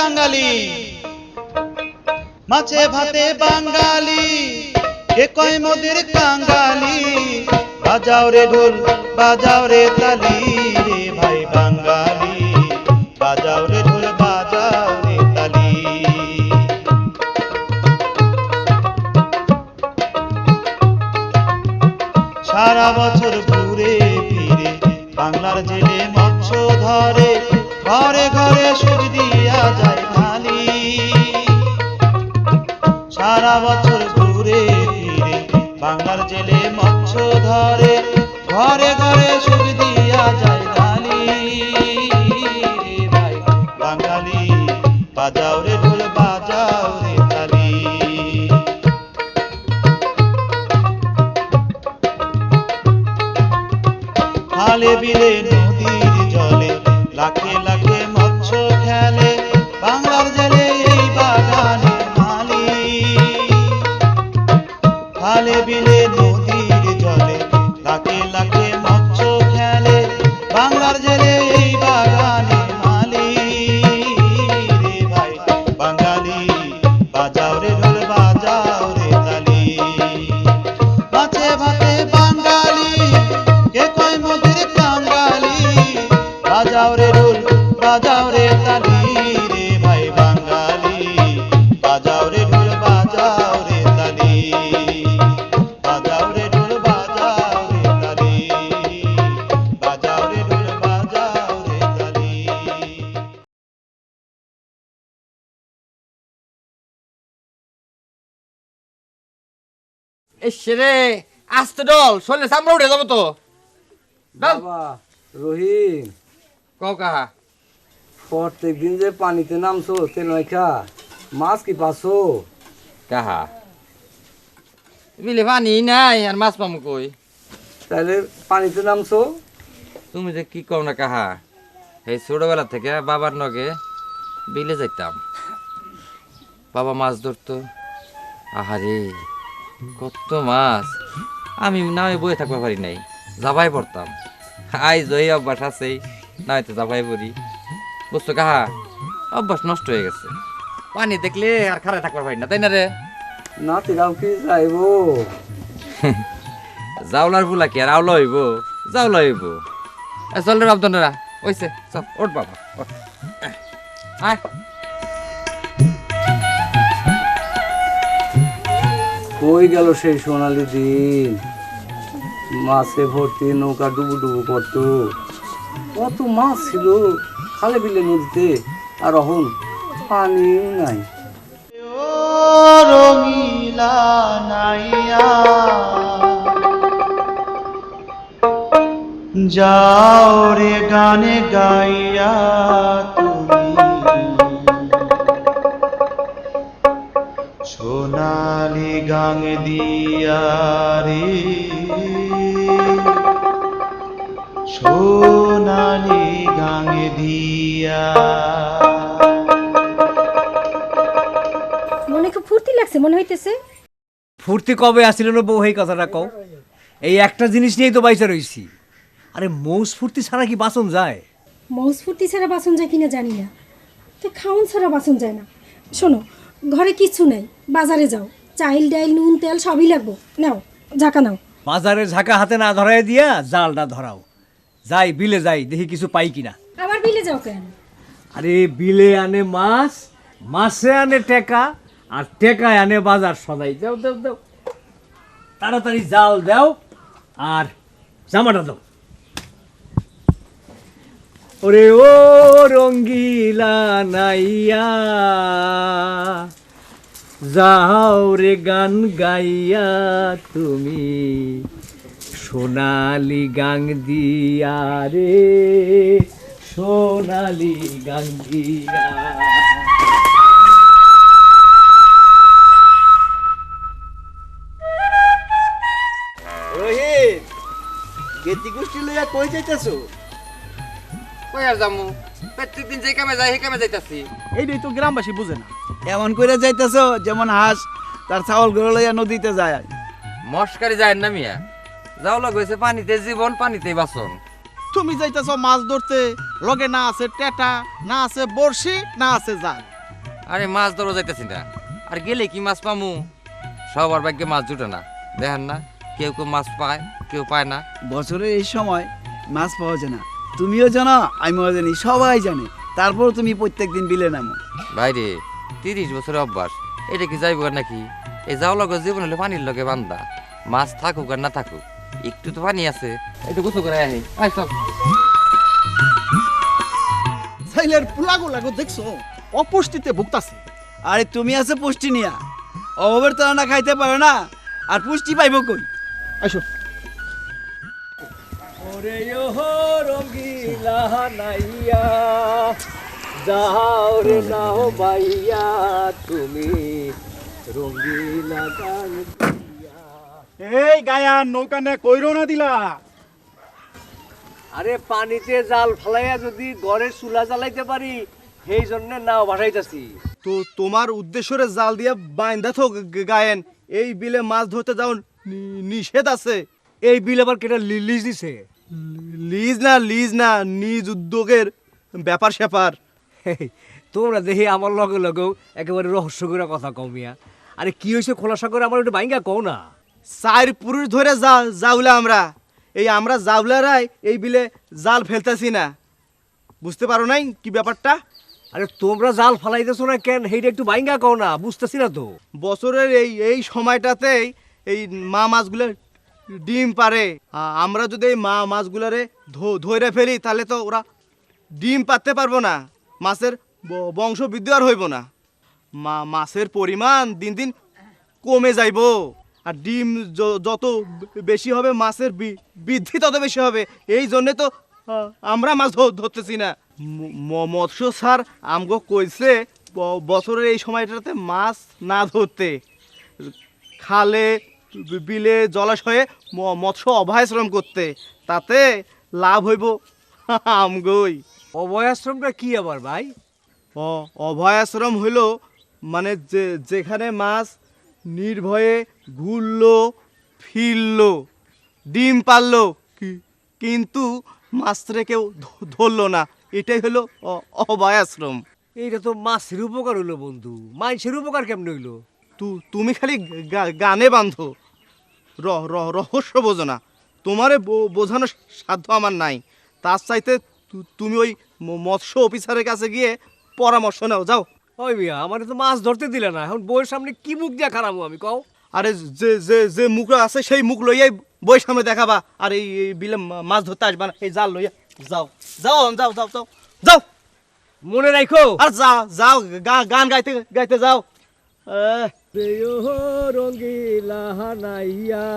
আরে বাঙালি। কে কয় মোদের কাঙ্গালি মাছে ভাতে বাঙালি কে কয় মোদের কাঙ্গালি বাজাও রে ঢোল, বাজাও রে তালি রে ভাই বাঙালি। বাজাও রে ঢোল, বাজাও রে তালি। সারা বছর ঘুরে ফিরে বাংলার জেলে মৎস্য ধরে। ঘরে ঘরে সুখ দিয়া যায় খালি। সারা বছর ঘুরে ফিরে বাংলার জেলে মৎস্য ধরে, ঘরে ঘরে সুখ দিয়া যায় বাংলার জেলে এসে রে আস্তে ডল শরীরে চামড়া উঠে যাব তো। ডল বাবা রহিম। কও কাহা। প্রত্যেক দিন যে পানিতে নামছো মাছ কি পাছো কাহা। বিলে পানি নাই আর মাছ পামু কই? তাহলে পানিতে নামছো? তুমি যে কি কও না কাহা এই ছোটবেলা থেকে বাবার নগে বিলে যাইতাম। বাবা মাছ ধরতো। আহারে। কত মাছ? আমি নামে বয়ে থাকতে পারি নাই। যাবাই পড়তাম। আইজ এই অভ্যাস আছেই নাইতে যাবাই পড়ি। বুঝছ কাহা? অভ্যাস নষ্ট হয়ে গেছে। পানি দেখলে আর খারাপ থাকতে পারি না তাই না রে? নাতিরাও কি যাইবো? জাউলার ফুলা কি আর আওলা হইব? জাউলা হইব। চল রে বাবদনেরা ওইছে চল ওঠ বাবা ওঠ। আয়। কই গেল সেই সোনালি দিন? মাছে ভর্তি নৌকা ডুবু ডুবু করতো। কত মাছ ছিল খালে বিলে নদীতে, আর এখন পানি নাই। নাইয়া যাও রে গানে গাইয়া সোনালি গাং দিয়া রে। সোনালি গাং দিয়া। মনে খুব ফুর্তি লাগছে মনে হইতেছে। ফুর্তি কবে আসিল না বউ এই কথাটা কও। এই একটা জিনিস নিয়েই তো বাইসা রইছি। আরে মৌস ফুর্তি ছাড়া কি বাসন যায়? মৌস ফুর্তি ছাড়া বাসন যায় কিনা জানি না। তো খাউন ছাড়া বাসন যায় না। শোনো ঘরে কিচ্ছু নাই বাজারে যাও। চাইল ডাইল নুন তেল সবই লাগবো। নাও ঝাঁকা নাও। বাজারে ঝাঁকা হাতে না ধরাই দিয়া জালটা ধরাও। যাই বিলে যাই দেখি কিছু পাই কিনা। আবার বিলে যাও কেন? আরে বিলে আনে মাছ মাছে আনে টেকা আর টেকায় আনে বাজার সদাই। দাও দাও দাও তাড়াতাড়ি জাল দাও আর জামাটা দাও। ওরে ও রঙ্গিলা নাইয়া। যাও রে গান গাইয়া তুমি সোনালি গাং দিয়া রে সোনালি গাং দিয়া। রোহিত গেতি গোষ্ঠী লইয়া কই যাইতেছো? কই আর যামু? প্রত্যেকদিন যে কামে যাই সেই কামে যাইতাছি। এইটাই তো গ্রামবাসী বুঝে না। এমন করে যাইতেছো যেমন হাঁস তার ছাগল গরু লইয়া নদীতে যায়। মস্কারি যায় না মিয়া। যাও লাগ হয়েছে পানিতে জীবন পানিতে বাসন তুমি যাইতেছো মাছ ধরতে লগে না আছে টেটা না আছে বড়শি না আছে জাল। আরে মাছ ধরো যাইতেছি না। আর গেলে কি মাছ পামু? সবার ভাগ্যে মাছ জুটে না। দেখেন না কেউ কেউ মাছ পায় কেউ পায় না। বছরের এই সময় মাছ পাওয়া যায় না। তুমিও জানো আমিও জানি সবাই জানে। তারপর তুমি প্রত্যেকদিন বিলে নামো। ভাইরে তিরিশ বছরের অভ্যাস এটা কি যাইব নাকি? এই যাও লগে জীবন হলে পানির লগে বান্দা। মাছ থাকুক আর না থাকুক একটু তো পানি আছে। একটু গোসল করে আহি আয় চল। সাইলের পুলাগো লাগো দেখছ? অপুষ্টিতে ভুগতাছে। আরে তুমি আছে পুষ্টি নিয়া। অভাবের তারা না খাইতে পারে না আর পুষ্টি পাইব কই? আসো ওরে রঙ্গিলা নাইয়া যাও রে নাও বাইয়া তুমি রঙ্গিলা গান এই গায়ান নৌকা নে কইরো না দিলা। আরে পানিতে জাল ফেলাইয়া যদি ঘরের চুলা জ্বালাইতে পারি সেই জন্য নাও ভাসাইতেছি তো তোমার উদ্দেশ্যরে জাল দিয়ে বাইন্দা থো গায়েন। এই বিলে মাছ ধরতে যাও নিষেধ আছে। এই বিল আবার কেটা লিজ দিছে। লিজ না লিজ না নিজ উদ্যোগের ব্যাপার স্যাপার। তোমরা দেখি আমার লগে লগেও একেবারে রহস্য করে কথা কমিয়া আরে কি হয়েছে খোলাসা করে আমার একটু বাইঙ্গা কও না। চার পুরুষ ধরে যা যাওলা আমরা। এই আমরা যাওলারাই এই বিলে জাল ফেলতেছি না। বুঝতে পারো নাই কি ব্যাপারটা? আরে তোমরা জাল ফালাইতেছো না কেন? সেইটা একটু বাইঙ্গা কও না বুঝতেছি না তো। বছরের এই এই সময়টাতেই এই মা মাছগুলো ডিম পারে। আমরা যদি এই মা মাছগুলারে ধরে ফেলি, তাহলে তো ওরা ডিম পাততে পারব না। মাছের বংশ বৃদ্ধি আর হইব না। মা, মাছের পরিমাণ দিন দিন কমে যাইব। আর ডিম যত বেশি হবে, মাছের বৃদ্ধি তত বেশি হবে। এই জন্যে তো আমরা মাছ ধরতেছি না। মৎস্য স্যার আমগো কইছে বছরের এই সময়টাতে মাছ না ধরতে। খালে বিলে জলাশয়ে মৎস্য অভয়াশ্রম করতে তাতে লাভ হইব আমগই। অভয়াশ্রমটা কি আবার ভাই? অ অভয়াশ্রম হইল মানে যে যেখানে মাছ নির্ভয়ে ঘুরলো ফিরলো ডিম পারল কি- কিন্তু মাছরে কেউ ধরলো না। এটাই হলো অভয়াশ্রম। এইটা তো মাছের উপকার হইল বন্ধু। মাছের উপকার কেমন হইল? তু- তুমি খালি গানে বাঁধো। র- রহস্য বোঝো না। তোমারে বোঝানোর সাধ্য আমার নাই। তার চাইতে তুমি ওই মৎস্য অফিসারের কাছে গিয়ে পরামর্শ নাও যাও। ওই মিয়া আমার তো মাছ ধরতে দিলে না। এখন বইয়ের সামনে কি মুখ দিয়া খারাপ আমি কও? আরে যে যে যে মুখ আছে সেই মুখ লইয়াই বই সামনে দেখাবা। আর এই বিলে মাছ ধরতে আসবা না এই জাল লইয়া। যাও যাও যাও যাও যাও যাও। মনে রাখো আর যাও যাও গান গাইতে গাইতে যাও। রঙ্গিলা নাইয়া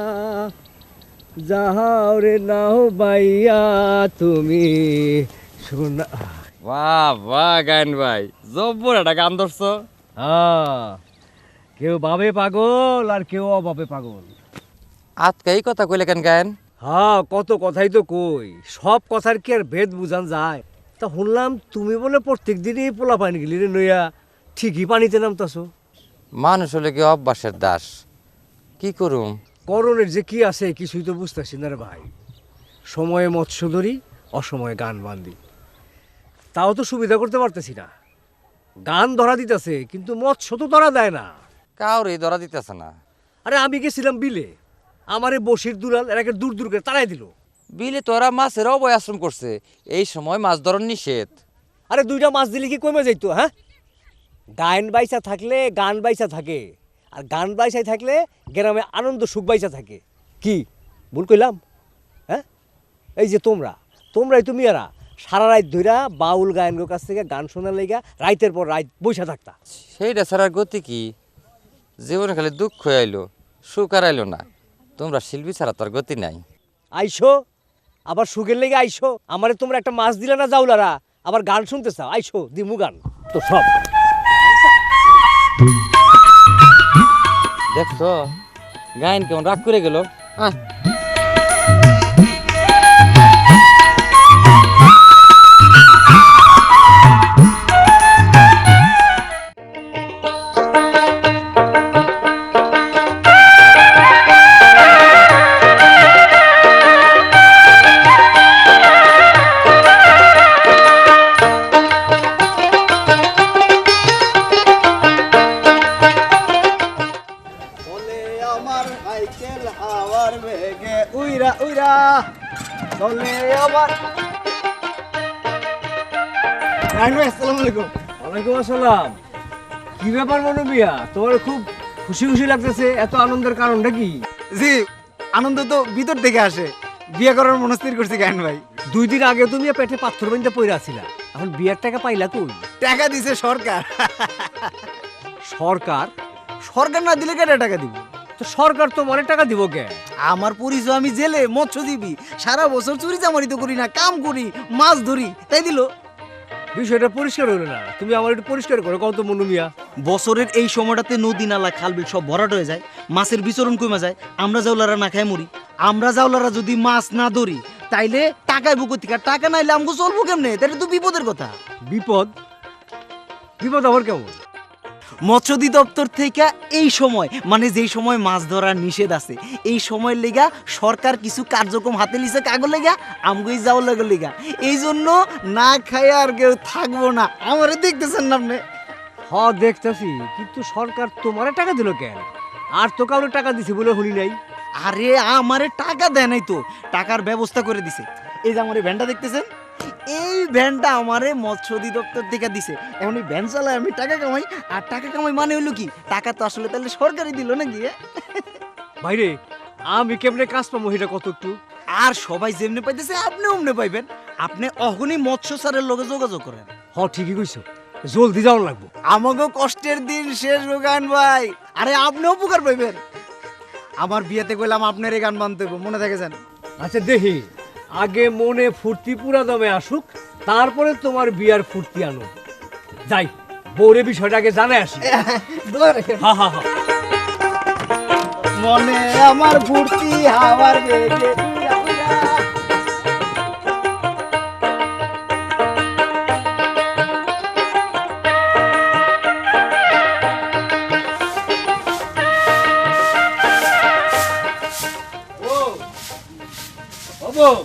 যাহাও রে নাও বাইয়া তুমি শোনা বাহ বাহ গায়ন ভাই। জব্বর একটা গান ধরছো। হ্যাঁ কেউ বাবে পাগল আর কেউ অভাবে পাগল। আজকে এই কথা কইলে কেন গায়ন? হ্যাঁ কত কথাই তো কই। সব কথার কি আর ভেদ বুঝান যায়? তা শুনলাম তুমি বলে প্রত্যেক দিনই পোলা পানি গেলি রে নইয়া। ঠিকই পানিতে নামতাছো। মানুষ হলে কি অভ্যাসের দাস? কি করুম? করণের যে কি আছে কিছুই তো বুঝতেছি না রে ভাই। সময়ে মৎস্য ধরি অসময়ে গান বান্ধি তাও তো সুবিধা করতে পারতেছি না। গান ধরা দিতেছে কিন্তু মৎস্য তো ধরা দেয় না। কাউরে ধরা দিতেছে না। আরে আমি গেছিলাম বিলে। আমারে বসির দুলাল এরাকে দূর দূর করে তাড়াই দিল। বিলে তোরা মাছের অবয় আশ্রম করছে। এই সময় মাছ ধরন নিষেধ। আরে দুইটা মাছ দিলে কি কমে যাইতো হ্যাঁ? গায়ন বাইসা থাকলে গান বাইসা থাকে আর গান বাইসায় থাকলে গ্রামে আনন্দ সুখ বাইসা থাকে। কি? ভুল কইলাম? হ্যাঁ? এই যে তোমরা তোমরাই তুমি এরা সারা রাত ধইরা বাউল গায়নের কাছ থেকে গান শোনার লেগা রাইতের পর রাত বৈশা থাকতা। সেইটা ছাড়ার গতি কি? জীবনে খালি দুঃখ আইলো সুখ আর আইলো না। তোমরা শিল্পী ছাড়া তার গতি নাই। আইসো আবার সুখের লেগে আইসো। আমারে তোমরা একটা মাছ দিলে না যাওলারা আবার গান শুনতে চাও আইসো দিমু গান। তো সব। দেখছ? গায়ন কেমন? রাগ করে গেল? আহ আমার সাইকেল হাওয়ার বেগে উইরা উইরা। চলে আবার। ভিতর থেকে আসে। করার মনস্থির ভাই? দুই দিন আগে তুমি পেটে পাথর আছিলা। এখন টাকা পাইলা টাকা দিছে সরকার। সরকার? সরকার না দিলে কেটে টাকা দিবি? তো সরকার তো মনে টাকা দিব কে? আমার পরিচয় আমি জেলে মৎস্যজীবী সারা বছর চুরি চামারি তো করি না কাম করি মাছ ধরি তাই দিল? বিষয়টা পরিষ্কার হলো না। তুমি আমার একটু পরিষ্কার করো কত মনু মিয়া। বছরের এই সময়টাতে নদী নালা খাল বিল সব ভরাট হয়ে যায় মাছের বিচরণ কমে যায় আমরা জাউলারা না খাই মরি। আমরা জাউলারা যদি মাছ না ধরি তাইলে টাকায় বুকো থেকে? টাকা নাইলে আমাকে চলবো কেমনে? তাহলে তো বিপদের কথা। বিপদ? বিপদ আবার কেমন? মৎস্য দপ্তর থেকে এই সময় মানে যেই সময় মাছ ধরার নিষেধ আছে এই সময় লেগা সরকার কিছু কার্যক্রম হাতে লিছে কাগজ লেগা আমগুই যাও লাগে লেগা। এই জন্য না খাই আর কেউ থাকব না। আমারে দেখতেছেন না আপনি? হ দেখতেছি কিন্তু সরকার তোমারে টাকা দিল কেন? আর তো কাউরে টাকা দিছে বলে শুনি নাই। আরে আমারে টাকা দেয় নাই তো। টাকার ব্যবস্থা করে দিছে। এই যে আমার এই ভ্যানটা দেখতেছেন? এই ভ্যানটা আমারে মৎস্য দপ্তর থেকে দিছে। এখন এই ভ্যান চালায় আমি টাকা কামাই আর টাকা কামাই মানে হইল কি? টাকা তো আসলে তাহলে সরকারই দিল নাকি এ? বাইরে আমি কেমনে কাজ পাবো সেটা কত একটু? আর সবাই যেমনি পাইতেছে আপনি অমনে পাইবেন। আপনি অহনি মৎস্য স্যারের লগে যোগাযোগ করেন। হ ঠিকই কইছো। জলদি যাওয়ার লাগবো। আমাকে কষ্টের দিন শেষ রোগান ভাই। আরে আপনি উপকার পাইবেন। আমার বিয়েতে কইলাম আপনার এই গান বানতে মনে থাকে যান আচ্ছা দেখি। আগে মনে ফুর্তি পুরা দমে আসুক তারপরে তোমার বিয়ার ফুর্তি আনো যাই বৌরে বিষয়টা আগে জানে আসি। হা হা হা। মনে আমার ফুর্তি হাওয়ার বেগে বউ,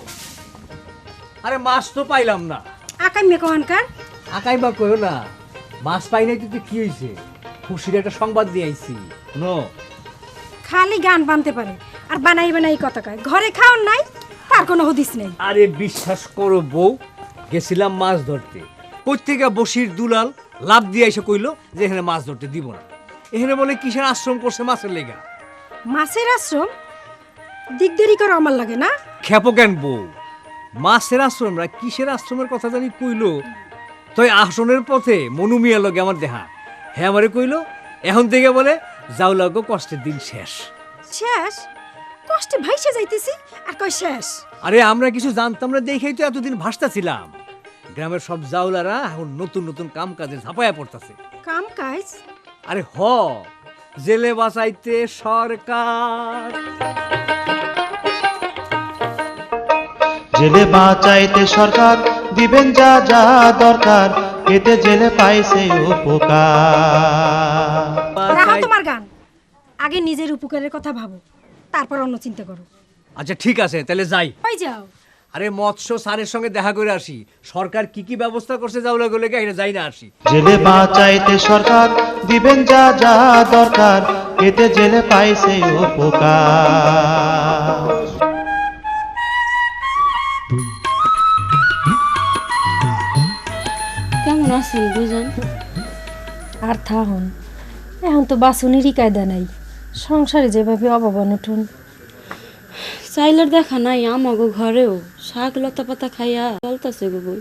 আরে মাছ তো পাইলাম না। আকাম্যে কহানকার আকাই বা কইও না মাছ পাই নাই তুই কি হয়েছে খুশির একটা সংবাদ দিয়ে আইছি। নো খালি গান বানতে পারে আর বানাই বানাই কথা কয়। ঘরে খাওয়ার নাই তার কোনো হদিস নেই। আরে বিশ্বাস করো বউ গেছিলাম মাছ ধরতে। কই থেকে বসির দুলাল লাভ দিয়ে এসে কইলো যে এখানে মাছ ধরতে দিব না। এখানে বলে কিসের আশ্রম করছে মাছের লেগা? মাছের আশ্রম? দিকদেরি করে আমার লাগে না? খেপো কেন বউ? মাছের আশ্রম না কিসের আশ্রমের কথা জানি কইলো? তই আসনের পথে মনুমিয়া লগে আমার দেহা হ্যাঁ আমারে কইলো এখন থেকে বলে যাও লাগো কষ্টের দিন শেষ। শেষ? কষ্টে ভাইসে যাইতেছি আর কয় শেষ? আরে আমরা কিছু জানতাম না দেখেই তো এতদিন ভাসতাছিলাম। গ্রামের সব জাউলারা এখন নতুন নতুন কাম কাজে ঝাঁপায়া পড়তাছে। কাম কাজ? আরে হ জেলে বাঁচাইতে সরকার। জেলে বাঁচাইতে সরকার দিবেন যা যা দরকার এতে জেলে পাইছে উপকার। রাখো তোমার গান। আগে নিজের উপকারের কথা ভাবো তারপর অন্য চিন্তা করো। আচ্ছা ঠিক আছে তাহলে যাই। ওই যাও। আরে মৎস্য স্যারের সঙ্গে দেখা করে আসি। সরকার কি কি ব্যবস্থা করছে জাউলা গুলো এটা যাই না আসি। জেলে বাঁচাইতে সরকার দিবেন যা যা দরকার এতে জেলে পাইছে উপকার। কেমন দুজন আর থাহন এখন তো বাসনেরই কায়দা নাই সংসারে যেভাবে অভাব অনটন চাইলের দেখা নাই আমাগো ঘরেও শাক লতা পাতা খাইয়া চলতেছে গো বই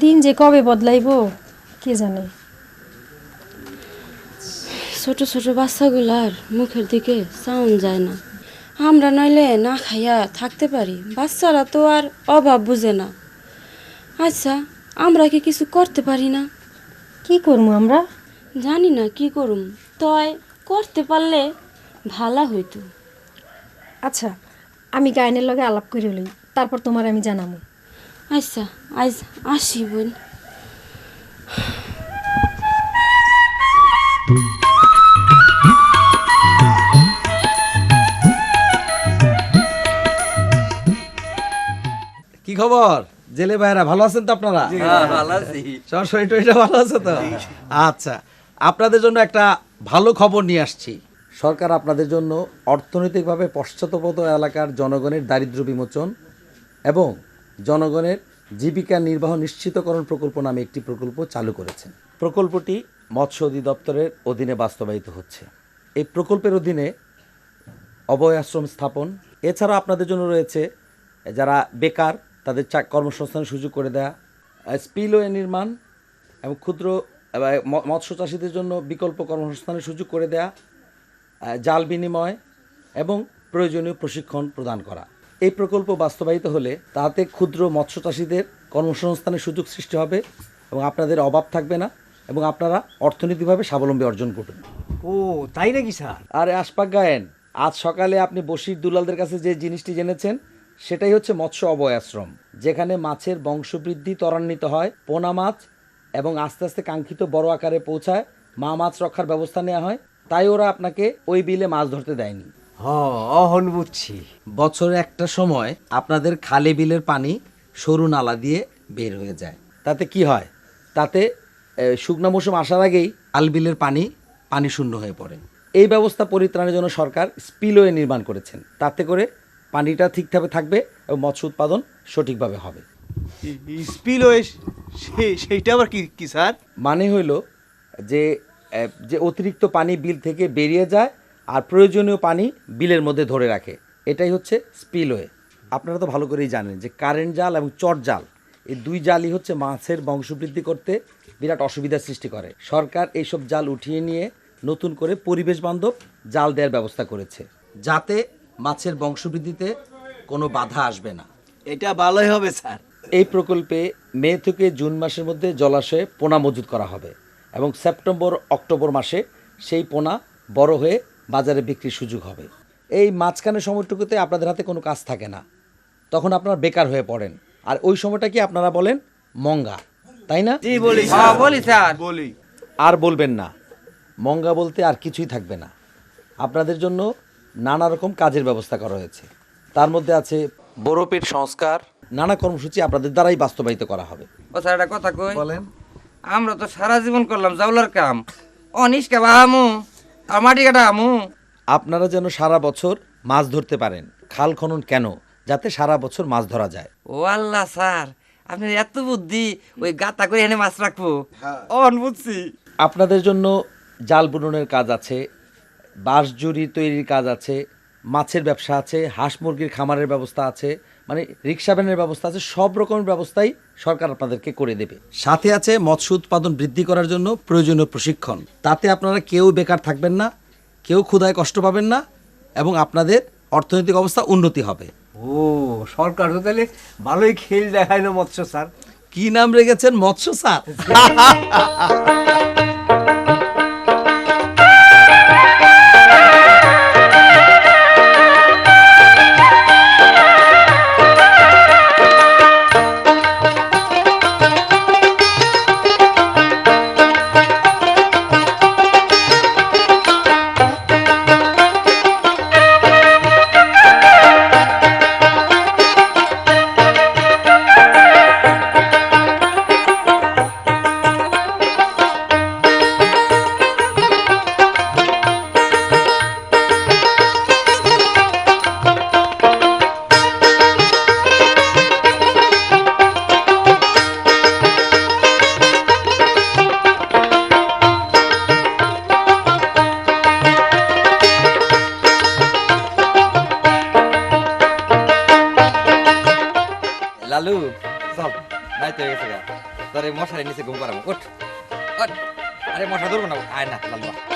দিন যে কবে বদলাইব কে জানে? ছোট ছোট বাচ্চাগুলার মুখের দিকে চাউন যায় না। আমরা নইলে না খাইয়া থাকতে পারি বাচ্চারা তো আর অভাব বুঝে না। আচ্ছা আমরা কি কিছু করতে পারি না? কি করব আমরা? জানি না কি করুম। তয় করতে পারলে ভালা হইতো। আচ্ছা আমি গায়নের লগে আলাপ করে লই তারপর তোমার আমি জানাব আচ্ছা আজ আসি বোন। কি খবর? জেলে ভাইরা ভালো আছেন তো আপনারা? শরীর টরীরটা ভালো আছে তো? আচ্ছা আপনাদের জন্য একটা ভালো খবর নিয়ে আসছি। সরকার আপনাদের জন্য অর্থনৈতিকভাবে পশ্চাৎপদ এলাকার জনগণের দারিদ্র্য বিমোচন এবং জনগণের জীবিকা নির্বাহ নিশ্চিতকরণ প্রকল্প নামে একটি প্রকল্প চালু করেছেন। প্রকল্পটি মৎস্য অধিদপ্তরের অধীনে বাস্তবায়িত হচ্ছে। এই প্রকল্পের অধীনে অভয় আশ্রম স্থাপন এছাড়া আপনাদের জন্য রয়েছে যারা বেকার তাদের চা কর্মসংস্থানের সুযোগ করে দেয়া স্পিলওয়ে নির্মাণ এবং ক্ষুদ্র মৎস্য চাষিদের জন্য বিকল্প কর্মসংস্থানের সুযোগ করে দেয়া জাল বিনিময় এবং প্রয়োজনীয় প্রশিক্ষণ প্রদান করা। এই প্রকল্প বাস্তবায়িত হলে তাতে ক্ষুদ্র মৎস্য চাষিদের কর্মসংস্থানের সুযোগ সৃষ্টি হবে এবং আপনাদের অভাব থাকবে না এবং আপনারা অর্থনৈতিকভাবে স্বাবলম্বী অর্জন করবেন। ও তাই নাকি স্যার? আরে আশপাক গায়েন আজ সকালে আপনি বসির দুলালদের কাছে যে জিনিসটি জেনেছেন সেটাই হচ্ছে মৎস্য অভয় আশ্রম যেখানে মাছের বংশবৃদ্ধি ত্বরান্বিত হয় পোনা মাছ এবং আস্তে আস্তে কাঙ্ক্ষিত বড় আকারে পৌঁছায় মা মাছ রক্ষার ব্যবস্থা নেওয়া হয় তাই ওরা আপনাকে ওই বিলে মাছ ধরতে দেয়নি। হ অহন বুঝছি। বছরে একটা সময় আপনাদের খালে বিলের পানি সরু নালা দিয়ে বের হয়ে যায়। তাতে কি হয়? তাতে শুকনো মৌসুম আসার আগেই আল বিলের পানি পানি শূন্য হয়ে পড়ে। এই ব্যবস্থা পরিত্রাণের জন্য সরকার স্পিলওয়ে নির্মাণ করেছেন। তাতে করে পানিটা ঠিকভাবে থাকবে এবং মৎস্য উৎপাদন সঠিকভাবে হবে। স্পিলওয়ে সেইটা আবার কি কি স্যার? মানে হইল যে যে অতিরিক্ত পানি বিল থেকে বেরিয়ে যায় আর প্রয়োজনীয় পানি বিলের মধ্যে ধরে রাখে। এটাই হচ্ছে স্পিলওয়ে আপনারা তো ভালো করেই জানেন যে কারেন্ট জাল এবং চট জাল এই দুই জালই হচ্ছে মাছের বংশবৃদ্ধি করতে বিরাট অসুবিধার সৃষ্টি করে। সরকার এইসব জাল উঠিয়ে নিয়ে নতুন করে পরিবেশ বান্ধব জাল দেওয়ার ব্যবস্থা করেছে। যাতে মাছের বংশবৃদ্ধিতে কোনো বাধা আসবে না। এটা ভালোই হবে স্যার। এই প্রকল্পে মে থেকে জুন মাসের মধ্যে জলাশয়ে পোনা মজুত করা হবে এবং সেপ্টেম্বর অক্টোবর মাসে সেই পোনা বড় হয়ে বাজারে বিক্রির সুযোগ হবে। এই মাঝখানের সময়টুকুতে আপনাদের হাতে কোনো কাজ থাকে না। তখন আপনারা বেকার হয়ে পড়েন। আর ওই সময়টা কি আপনারা বলেন? মঙ্গা। তাই না? জি বলি হ্যাঁ বলি স্যার। বলি। আর বলবেন না। মঙ্গা বলতে আর কিছুই থাকবে না। আপনাদের জন্য নানা রকম কাজের ব্যবস্থা করা হয়েছে। তার মধ্যে আছে বড়পেট সংস্কার। নানা কর্মসূচি আপনাদের দ্বারাই বাস্তবায়িত করা হবে। ও স্যার একটা কথা কই? বলেন। আমরা তো সারা জীবন করলাম জাউলার কাম। অনিষ্কা বাহামু আর মাটি কাটা আমু? আপনারা যেন সারা বছর মাছ ধরতে পারেন খাল খনন কেন যাতে সারা বছর মাছ ধরা যায়। ও আল্লাহ স্যার আপনার এত বুদ্ধি ওই গাতা করে এনে মাছ রাখব। অন বুঝছি। আপনাদের জন্য জাল বুননের কাজ আছে বাঁশজুড়ি তৈরির কাজ আছে মাছের ব্যবসা আছে হাঁস মুরগির খামারের ব্যবস্থা আছে মানে রিক্সা ভ্যানের ব্যবস্থা আছে সব রকমের ব্যবস্থাই সরকার আপনাদেরকে করে দেবে। সাথে আছে মৎস্য উৎপাদন বৃদ্ধি করার জন্য প্রয়োজনীয় প্রশিক্ষণ। তাতে আপনারা কেউ বেকার থাকবেন না কেউ ক্ষুধায় কষ্ট পাবেন না এবং আপনাদের অর্থনৈতিক অবস্থা উন্নতি হবে। ও সরকার তো তাহলে ভালোই খেল দেখায় না মৎস্য স্যার। কি নাম রেখেছেন মৎস্য স্যার? তোর মশারি নিচে ঘুম পারাবো উঠ। আরে মশা ধরবো না আয় না লালু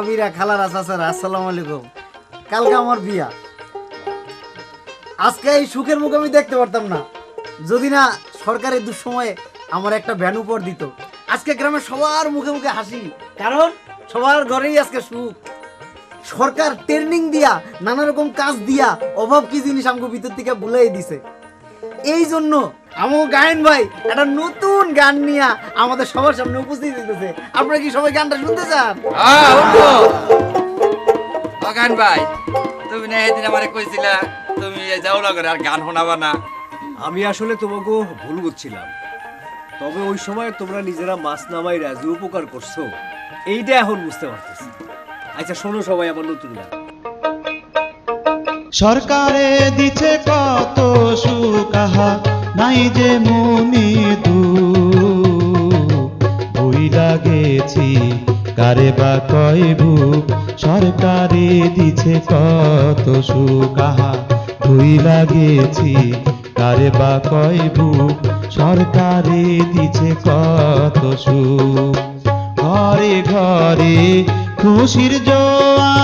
বাবিরা খালারা চাচারা, আসসালামু আলাইকুম। কালকে আমার বিয়া। আজকে এই সুখের মুখ আমি দেখতে পারতাম না। যদি না সরকারের দুঃসময়ে আমার একটা ভ্যান উপর দিত। আজকে গ্রামের সবার মুখে মুখে হাসি। কারণ সবার ঘরেই আজকে সুখ। সরকার ট্রেনিং দিয়া নানা রকম কাজ দিয়া, অভাব কি জিনিস আমাকে ভিতর থেকে ভুলাই দিছে। এই জন্য আমার গায়ন ভাই একটা নতুন গান নিয়ে আমাদের সবার সামনে উপস্থিত হইতেছে। আপনারা কি সবাই গানটা শুনতে চান? উঠো। অগান ভাই তুমি না এদিন আমারে কইছিলা তুমি যাও না করে আর গান শোনাবা না। আমি আসলে তোমাকে ভুল বুঝছিলাম। তবে ওই সময় তোমরা নিজেরা মাছ নামাই যে উপকার করছ। এইটা এখন বুঝতে পারতেছি। আচ্ছা শোনো সবাই আমার নতুন গান। সরকারে দিছে কত সুকাহা নাই যে মনি দু বই লাগেছি, কারে বা কইবু সরকারে দিছে কত সুকাহা ধুই লাগেছি, কারে বা কইবু সরকারে দিছে কত সুখ? ঘরে ঘরে খুশির জোয়া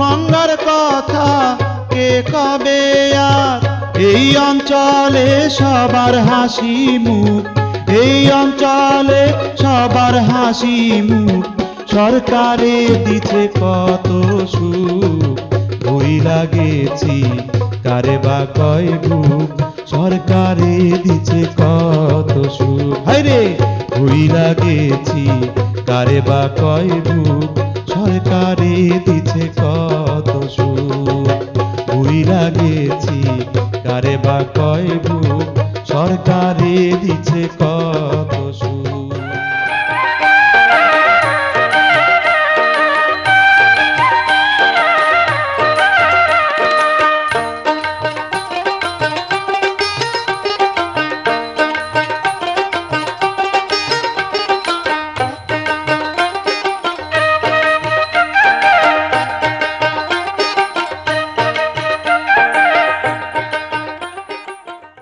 মঙ্গল কথা কে কবে আর এই অঞ্চলে সবার হাসি মুখ। এই অঞ্চলে সবার হাসি মুখ। সরকারে দিছে কত সুখ। বই লাগেছি কারে বা কয় বুক। সরকারে দিছে কত সুখ। হাইরে বই লাগেছি কারে বা কয় বুক। সরকারে দিছে কত বই গেছি কারে বা কয় সরকারে দিছে কত সুখ